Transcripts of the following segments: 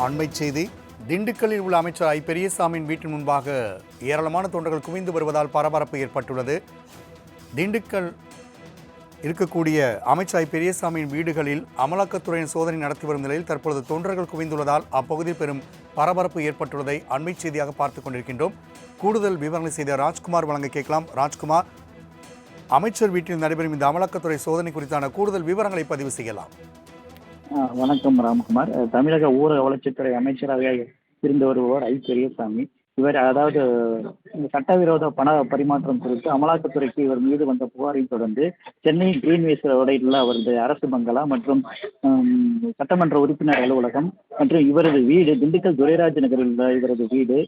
அண்மை செய்தி. திண்டுக்கல்லில் உள்ள அமைச்சர் ஐ. பெரியசாமியின் வீட்டின் முன்பாக ஏராளமான தொண்டர்கள் குவிந்து வருவதால் பரபரப்பு ஏற்பட்டுள்ளது. திண்டுக்கல் இருக்கக்கூடிய அமைச்சர் ஐ. பெரியசாமியின் வீடுகளில் அமலாக்கத்துறையின் சோதனை நடத்தி வரும் நிலையில் தற்பொழுது தொண்டர்கள் குவிந்துள்ளதால் அப்பகுதியில் பெரும் பரபரப்பு ஏற்பட்டுள்ளதை அண்மை செய்தியாக பார்த்துக் கொண்டிருக்கின்றோம். கூடுதல் விவரங்களை செய்த ராஜ்குமார் வழங்க கேட்கலாம். ராஜ்குமார் அமைச்சர் வீட்டில் நடைபெறும் இந்த அமலாக்கத்துறை சோதனை குறித்தான கூடுதல் விவரங்களை பதிவு செய்யலாம். வணக்கம் ராம்குமார். தமிழக ஊரக வளர்ச்சித்துறை அமைச்சராக இருந்து வருபவர் ஐ. பெரியசாமி. இவர் அதாவது இந்த சட்டவிரோத பண பரிமாற்றம் குறித்து அமலாக்கத்துறைக்கு இவர் மீது வந்த புகாரை தொடர்ந்து சென்னை கிரீன்வேஸ் ரோடில் அவரது அரசு பங்களா மற்றும் சட்டமன்ற உறுப்பினர் அலுவலகம் மற்றும் இவரது வீடு திண்டுக்கல் துரைராஜ் நகரில் உள்ள இவரது வீடு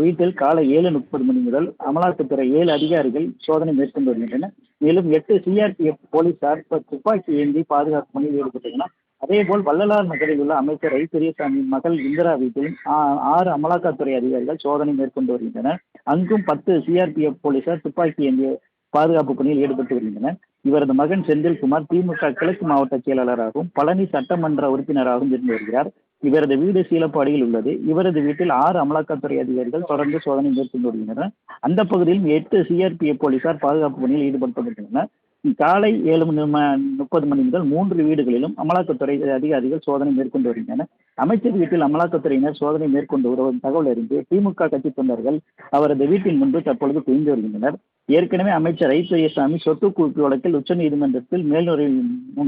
வீட்டில் காலை ஏழு முப்பது மணி முதல் அமலாக்கத்துறை ஏழு அதிகாரிகள் சோதனை மேற்கொண்டு வருகின்றனர். மேலும் எட்டு சிஆர்பிஎஃப் போலீசார் துப்பாக்கி ஏந்தி பாதுகாப்பு பணியில் ஈடுபட்டுள்ளனர் அதேபோல் வள்ளலார் நகரில் உள்ள அமைச்சர் ஐ பெரியசாமியின் மகள் இந்திரா வீட்டில் ஆ- ஆறு அமலாக்கத்துறை அதிகாரிகள் சோதனை மேற்கொண்டு வருகின்றனர். அங்கும் பத்து சிஆர்பிஎஃப் போலீசார் துப்பாக்கி ஏந்திய பாதுகாப்பு பணியில் ஈடுபட்டு வருகின்றனர். இவரது மகன் செந்தில்குமார் திமுக கிழக்கு மாவட்ட செயலாளராகவும் பழனி சட்டமன்ற உறுப்பினராகவும் இருந்து வருகிறார். இவரது வீடு சீலப்பாடியில் உள்ளது. இவரது வீட்டில் ஆறு அமலாக்கத்துறை அதிகாரிகள் தொடர்ந்து சோதனை மேற்கொண்டு வருகின்றனர். அந்த பகுதியில் எட்டு சிஆர்பிஎஃப் போலீசார் பாதுகாப்பு பணியில் ஈடுபட்டு வருகின்றனர். காலை ஏழு மணி முப்பது மணி முதல் மூன்று வீடுகளிலும் அமலாக்கத்துறை அதிகாரிகள் சோதனை மேற்கொண்டு வருகின்றனர். அமைச்சர் வீட்டில் அமலாக்கத்துறையினர் சோதனை மேற்கொண்டு வருவதன் தகவல் அறிந்து திமுக கட்சி தொண்டர்கள் அவரது வீட்டின் முன்பு தற்பொழுது குவிந்து வருகின்றனர். ஏற்கனவே அமைச்சர் ஐ பெரியசாமி சொத்து குவிப்பு வழக்கில் உச்சநீதிமன்றத்தில் மேல்முறை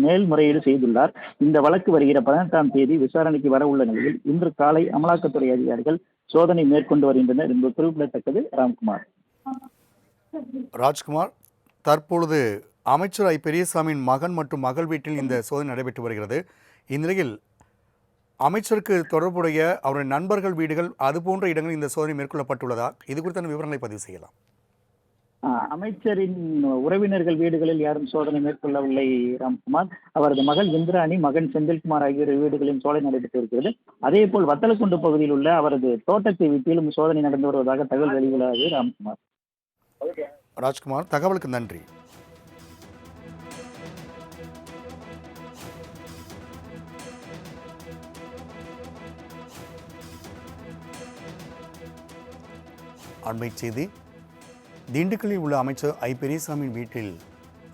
மேல்முறையீடு செய்துள்ளார். இந்த வழக்கு வருகிற பதினெட்டாம் தேதி விசாரணைக்கு வர உள்ள நிலையில் இன்று காலை அமலாக்கத்துறை அதிகாரிகள் சோதனை மேற்கொண்டு வருகின்றனர் என்பது குறிப்பிடத்தக்கது. ராம்குமார். ராஜ்குமார் தற்பொழுது அமைச்சர் ஐ பெரியசாமியின் மகன் மற்றும் மகள் வீட்டில் இந்த சோதனை நடைபெற்று வருகிறது. இந்நிலையில் அமைச்சருக்கு தொடர்புடைய அவருடைய நண்பர்கள் வீடுகள் அது போன்ற இடங்களில் இந்த சோதனை மேற்கொள்ளப்பட்டுள்ளதா? இது குறித்தான விவரங்களை பதிவு செய்யலாம். அமைச்சரின் உறவினர்கள் வீடுகளில் யாரும் சோதனை மேற்கொள்ளவில்லை ராம்குமார். அவரது மகள் இந்திராணி மகன் செந்தில்குமார் ஆகியோர் வீடுகளிலும் சோதனை நடைபெற்று வருகிறது அதே போல் வத்தலக்குண்டு பகுதியில் உள்ள அவரது தோட்டத்தை வீட்டிலும் சோதனை நடந்து வருவதாக தகவல் வெளியுள்ளது ராம்குமார். ராஜ்குமார் தகவலுக்கு நன்றி. அண்மை செய்தி. திண்டுக்கல்லில் உள்ள அமைச்சர் ஐ. பெரியசாமியின் வீட்டில்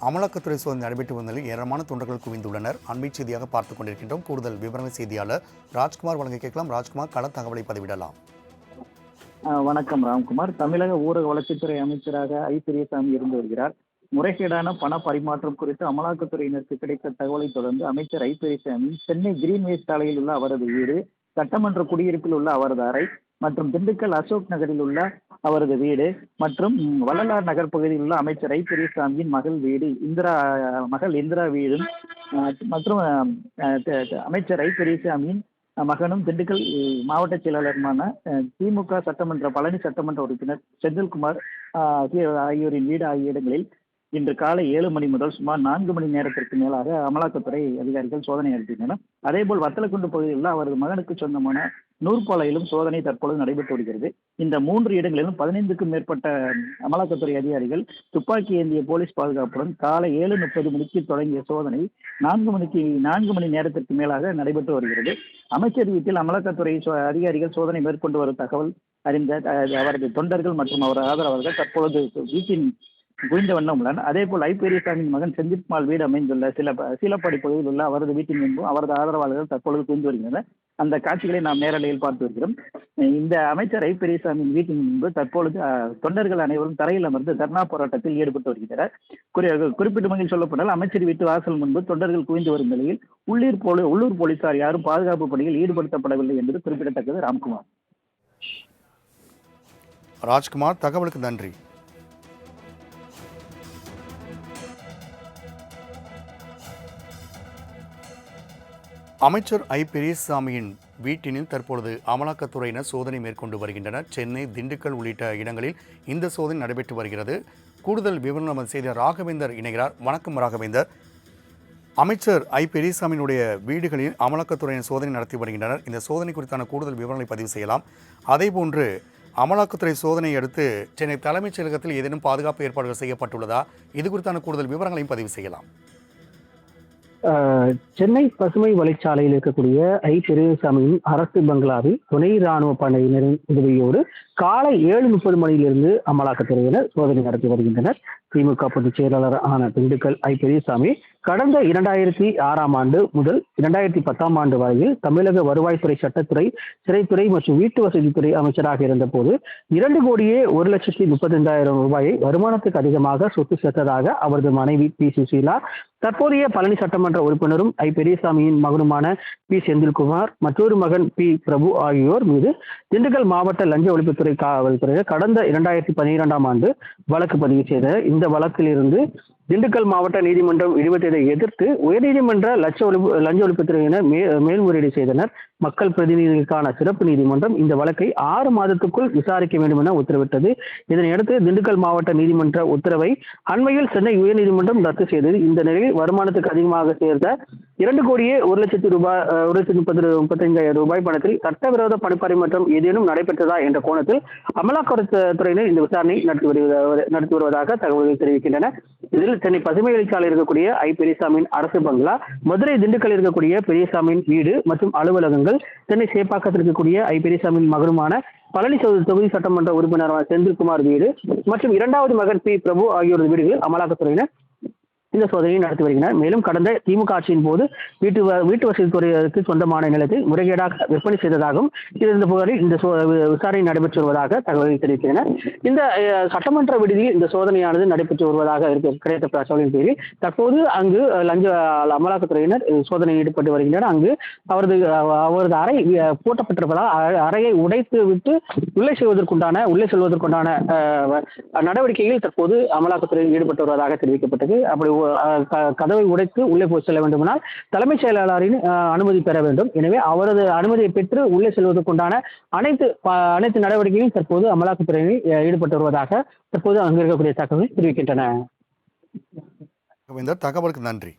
அமலாக்கத்துறை சோதனை நடைபெற்று வந்த ஏராளமான தொண்டர்கள் குவிந்துள்ளனர். அண்மை செய்தியாக பார்த்துக் கொண்டிருக்கின்றோம். கூடுதல் விவரங்கள் செய்தியாளர் ராஜ்குமார் வழங்க கேட்கலாம். ராஜ்குமார் கள தகவலை பதிவிடலாம். வணக்கம் ராம்குமார். தமிழக ஊரக வளர்ச்சித்துறை அமைச்சராக ஐ. பெரியசாமி இருந்து வருகிறார். முறைகேடான பண பரிமாற்றம் குறித்து அமலாக்கத்துறையினருக்கு கிடைத்த தகவலை தொடர்ந்து அமைச்சர் ஐ. பெரியசாமி சென்னை கிரீன்வேஸ் சாலையில் உள்ள அவரது வீடு சட்டமன்ற குடியிருப்பில் உள்ள அவரது அறை மற்றும் திண்டுக்கல் அசோக் நகரில் உள்ள அவரது வீடு மற்றும் வள்ளலார் நகர் பகுதியில் உள்ள அமைச்சர் ஐ பெரியசாமியின் மகள் வீடு இந்திரா மகள் இந்திரா வீடும் மற்றும் அமைச்சர் ஐ பெரியசாமியின் மகனும் திண்டுக்கல் மாவட்ட செயலாளருமான திமுக சட்டமன்ற பழனி சட்டமன்ற உறுப்பினர் செந்தில்குமார் ஆகியோரின் வீடு ஆகிய இடங்களில் இன்று காலை ஏழு மணி முதல் சுமார் நான்கு மணி நேரத்திற்கு மேலாக அமலாக்கத்துறை அதிகாரிகள் சோதனை நடத்தினர். அதேபோல் வத்தலக்குண்டு பகுதியில் உள்ள அவரது மகனுக்கு சொந்தமான நூற்பாலையிலும் சோதனை தற்பொழுது நடைபெற்று வருகிறது. இந்த மூன்று இடங்களிலும் பதினைந்துக்கும் மேற்பட்ட அமலாக்கத்துறை அதிகாரிகள் துப்பாக்கி ஏந்திய போலீஸ் பாதுகாப்புடன் காலை ஏழு முப்பது மணிக்கு தொடங்கிய சோதனை நான்கு மணிக்கு நான்கு மணி நேரத்திற்கு மேலாக நடைபெற்று வருகிறது. அமைச்சர் வீட்டில் அமலாக்கத்துறை சோ- அதிகாரிகள் சோதனை மேற்கொண்டு வரும் தகவல் அறிந்த அவரது தொண்டர்கள் மற்றும் அவர் ஆதரவாளர்கள் தற்பொழுது வீட்டின் குவிந்த வண்ணம் உள்ளனர். அதே போல் ஐ பெரியசாமியின் மகன் செந்தில்குமார் வீடு அமைந்துள்ள சில சீலப்பாடி பகுதியில் உள்ள அவரது வீட்டின் முன்பும் அவரது ஆதரவாளர்கள் தற்பொழுது குவிந்து வருகின்றனர். அந்த காட்சிகளை நாம் நேரலையில் பார்த்து வருகிறோம். இந்த அமைச்சர் ஐ பெரியசாமியின் வீட்டின் முன்பு தற்பொழுது தொண்டர்கள் அனைவரும் தரையில் அமர்ந்து தர்ணா போராட்டத்தில் ஈடுபட்டு வருகின்றனர். குறிப்பிட்ட வகையில் சொல்லப்பட்டால் அமைச்சர் வீட்டு வாசல் முன்பு தொண்டர்கள் குவிந்து வரும் நிலையில் உள்ளூர் போலி உள்ளூர் போலீசார் யாரும் பாதுகாப்பு பணியில் ஈடுபடுத்தப்படவில்லை என்பது குறிப்பிடத்தக்கது. ராம்குமார். ராஜ்குமார் தகவலுக்கு நன்றி. அமைச்சர் ஐ. பெரியசாமியின் வீட்டினில் தற்பொழுது அமலாக்கத்துறையினர் சோதனை மேற்கொண்டு வருகின்றனர். சென்னை திண்டுக்கல் உள்ளிட்ட இடங்களில் இந்த சோதனை நடைபெற்று வருகிறது. கூடுதல் விவரம் நமது செய்த ராகவேந்தர் இணைகிறார். வணக்கம் ராகவேந்தர். அமைச்சர் ஐ. பெரியசாமியினுடைய வீடுகளில் அமலாக்கத்துறையினர் சோதனை நடத்தி வருகின்றனர். இந்த சோதனை குறித்தான கூடுதல் விவரங்களை பதிவு செய்யலாம். அதேபோன்று அமலாக்கத்துறை சோதனையை அடுத்து சென்னை தலைமைச் செயலகத்தில் ஏதேனும் பாதுகாப்பு ஏற்பாடுகள் செய்யப்பட்டுள்ளதா? இது குறித்தான கூடுதல் விவரங்களையும் பதிவு செய்யலாம். சென்னை பசுமை வழிச்சாலையில் இருக்கக்கூடிய ஐ. பெரியசாமியின் அரசு பங்களாவில் துணை ராணுவ படையினரின் உதவியோடு காலை ஏழு முப்பது மணியிலிருந்து அமலாக்கத்துறையினர் சோதனை நடத்தி வருகின்றனர். திமுக பொதுச் செயலாளர் ஆன திண்டுக்கல் ஐ. பெரியசாமி கடந்த இரண்டாயிரத்தி ஆறாம் ஆண்டு முதல் இரண்டாயிரத்தி பத்தாம் ஆண்டு வரையில் தமிழக வருவாய்த்துறை சட்டத்துறை சிறைத்துறை மற்றும் வீட்டு வசதித்துறை அமைச்சராக இருந்தபோது இரண்டு கோடியே ஒரு லட்சத்தி முப்பத்தைந்தாயிரம் ரூபாயை வருமானத்துக்கு அதிகமாக சொத்து சேர்த்ததாக அவரது மனைவி பி. சுசீலா தற்போதைய பழனி சட்டமன்ற உறுப்பினரும் ஐ பெரியசாமியின் மகனுமான பி செந்தில்குமார் மற்றொரு மகன் பி பிரபு ஆகியோர் மீது திண்டுக்கல் மாவட்ட லஞ்ச ஒழிப்புத்துறை காவல்துறையினர் கடந்த இரண்டாயிரத்தி பன்னிரெண்டாம் ஆண்டு வழக்கு பதிவு செய்த இந்த வழக்கிலிருந்து திண்டுக்கல் மாவட்ட நீதிமன்றம் இடிவதை எதிர்த்து உயர்நீதிமன்ற லட்ச ஒழிப்பு லஞ்ச ஒழிப்புத்துறையினர் மே மேல்முறையீடு செய்தனர். மக்கள் பிரதிநிதிகளுக்கான சிறப்பு நீதிமன்றம் இந்த வழக்கை ஆறு மாதத்துக்குள் விசாரிக்க வேண்டும் என உத்தரவிட்டது. இதனையடுத்து திண்டுக்கல் மாவட்ட நீதிமன்ற உத்தரவை அண்மையில் சென்னை உயர்நீதிமன்றம் ரத்து செய்தது. இந்த நிலையில் வருமானத்துக்கு அதிகமாக சேர்ந்த இரண்டு கோடியே ஒரு லட்சத்தி ரூபாய் ஒரு லட்சத்தி முப்பது முப்பத்தைந்தாயிரம் ரூபாய் பணத்தில் சட்டவிரோத பணப்பரிமாற்றம் ஏதேனும் நடைபெற்றதா என்ற கோணத்தில் அமலாக்கத்துறையினர் இந்த விசாரணை நடத்தி வருவதாக நடத்தி வருவதாக தகவல்கள் தெரிவிக்கின்றன. இதில் சென்னை பசுமை வழிச்சாலை இருக்கக்கூடிய ஐ பெரியசாமியின் அரசு பங்களா மதுரை திண்டுக்கல் இருக்கக்கூடிய பெரியசாமியின் வீடு மற்றும் அலுவலகங்கள் சென்னை சேப்பாக்கத்தில் இருக்கக்கூடிய ஐ பெரியசாமியின் மகனுமான பழனி தொகுதி தொகுதி சட்டமன்ற உறுப்பினரான செந்தில்குமார் வீடு மற்றும் இரண்டாவது மகன் பி பிரபு ஆகியோரது வீடுகளில் அமலாக்கத்துறையினர் இந்த சோதனையை நடத்தி வருகிறார். மேலும் கடந்த திமுக ஆட்சியின் போது வீட்டு வ- வீட்டு வசதி துறைக்கு சொந்தமான நிலத்தை முறைகேடாக விற்பனை செய்ததாகவும் இருந்த புகாரில் இந்த சோ- வி- விசாரணை நடைபெற்று வருவதாக தகவல்கள் தெரிவித்தனர் இந்த சட்டமன்ற விடுதியில் இந்த சோதனையானது நடைபெற்று வருவதாக கிடைத்த தகவலின் பேரில் தற்போது அங்கு லஞ்ச அமலாக்கத்துறையினர் அஹ், சோதனையில் ஈடுபட்டு வருகின்றனர். அங்கு அவரது அவரது அறை பூட்டப்பட்டிருப்பதால் அறையை உடைத்து விட்டு உள்ளே செல்வதற்குண்டான உள்ளே செல்வதற்குண்டான நடவடிக்கையில் தற்போது அமலாக்கத்துறை ஈடுபட்டு வருவதாக தெரிவிக்கப்பட்டது. அப்படி கதவை உடைத்து உள்ளே போய் செல்ல வேண்டுமானால் தலைமைச் செயலாளரின் அனுமதி பெற வேண்டும். எனவே அவரது அனுமதியை பெற்று உள்ளே செல்வதற்குண்டான அனைத்து அனைத்து நடவடிக்கையும் தற்போது அமலாக்கத்துறையில் ஈடுபட்டு வருவதாக தற்போது அங்கு இருக்கக்கூடிய தகவல் தெரிவிக்கின்றன. இந்த தகவலுக்கு நன்றி.